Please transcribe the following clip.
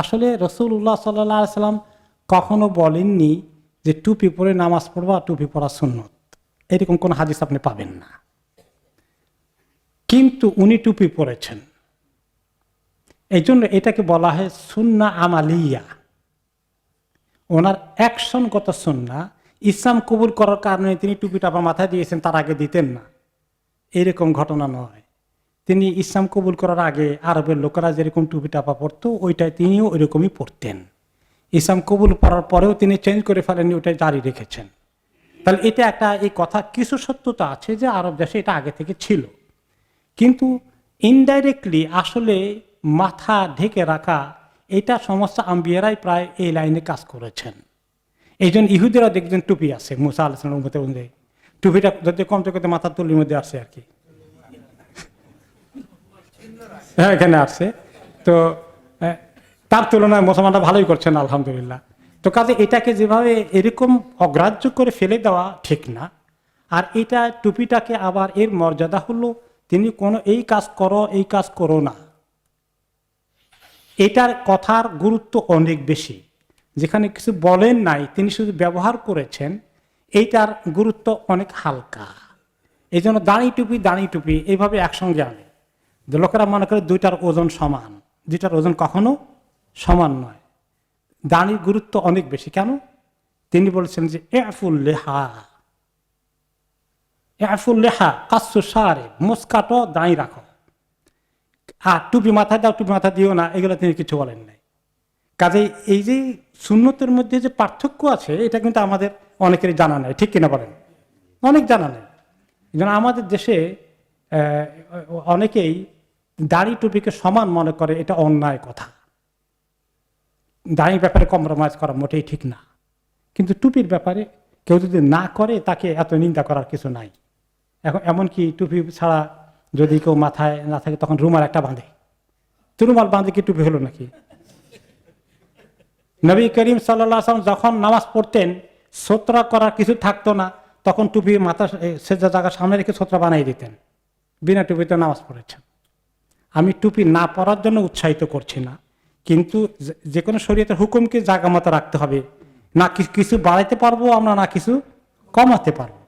আসলে রসুল্লাহ সাল্লাহ সাল্লাম কখনো বলেননি যে টুপি পরে নামাজ পড়বা টুপি পড়া সুন্নত। এরকম কোন হাদিস আপনি পাবেন না। কিন্তু উনি টুপি পরেছেন। এই জন্য এটাকে বলা হয় সুন্না আমালিয়া। ওনার অ্যাকশনগত সুন্না? ইসলাম কবুল করার কারণে তিনি টুপিটা আবার মাথায় দিয়েছেন, তার আগে দিতেন না। এরকম ঘটনা নয়। তিনি ইসলাম কবুল করার আগে আরবের লোকেরা যেরকম টুপি টাপা পরতো, ওইটাই তিনিও ওইরকমই পড়তেন ইসলাম কবুল করার পরেও তিনি চেঞ্জ করে ফেলেননি, ওইটাই জারি রেখেছেন। তাহলে এটা একটা এই কথা, কিছু সত্যতা আছে যে আরব দেশে এটা আগে থেকে ছিল। কিন্তু ইনডাইরেক্টলি আসলে মাথা ঢেকে রাখা, এটা সমস্ত আম্বিয়ারাই প্রায় এই লাইনে কাজ করেছেন। এই জন্য ইহুদেরা দেখবেন টুপি আছে, মুসা আলোচনার মধ্যে টুপিটা যদি কমতে করতে মাথার তুলির মধ্যে আসে আর কি। হ্যাঁ এখানে আসছে। তো তার তুলনায় মুসলমানরা ভালোই করছেন, আলহামদুলিল্লাহ। তো কাজে এটাকে যেভাবে এরকম অগ্রাহ্য করে ফেলে দেওয়া ঠিক না। আর এটা টুপিটাকে আবার এর মর্যাদা হলো, তিনি কোনো এই কাজ করো, এই কাজ করো না। এটার কথার গুরুত্ব অনেক বেশি। যেখানে কিছু বলেন নাই, তিনি শুধু ব্যবহার করেছেন, এইটার গুরুত্ব অনেক হালকা। এই জন্য দাঁড়ি টুপি দাঁড়ি টুপি, এইভাবে একসঙ্গে আনে। যে লোকেরা মনে করে দুইটার ওজন সমান। দুইটার ওজন কখনো সমান নয়। দাঁড়ির গুরুত্ব অনেক বেশি। কেন? তিনি বলছেন যে, এফুল লেহা। এফুল লেহা কাස්සু সারে মুসকাটো দাঁড়িয়ে রাখো। আর টুপি মাথায় দাও, টুপি মাথা দিও না। এগুলো তিনি কিছু বলেন নাই। কাজেই এই যে শূন্যতের মধ্যে যে পার্থক্য আছে, এটা কিন্তু আমাদের অনেকেরই জানা নেই। ঠিক কিনা বলেন? অনেক জানা নেই। আমাদের দেশে অনেকেই দাড়ি টুপিকে সমান মনে করে এটা অন্যায় কথা। দাড়ির ব্যাপারে কম্প্রোমাইজ করা মোটেই ঠিক না। কিন্তু টুপির ব্যাপারে কেউ যদি না করে, তাকে এত নিন্দা করার কিছু নাই। এখন এমনকি টুপি ছাড়া যদি কেউ মাথায় না থাকে, তখন রুমাল একটা বাঁধে। তো রুমাল বাঁধে কি টুপি হলো নাকি? নবী করিম সাল্লাহ আসলাম যখন নামাজ পড়তেন, সোতরা করার কিছু থাকতো না, তখন টুপি মাথা সেজা জায়গা সামনে রেখে সোতরা বানিয়ে দিতেন। বিনা টুপিতে নামাজ পড়েছেন। আমি টুপি না পরার জন্য উৎসাহিত করছি না। কিন্তু যে- কোনো শরীয়তের হুকুমকে জাগামতো রাখতে হবে। না কিছু বাড়াইতে পারব আমরা, না কিছু কমাতে পারব।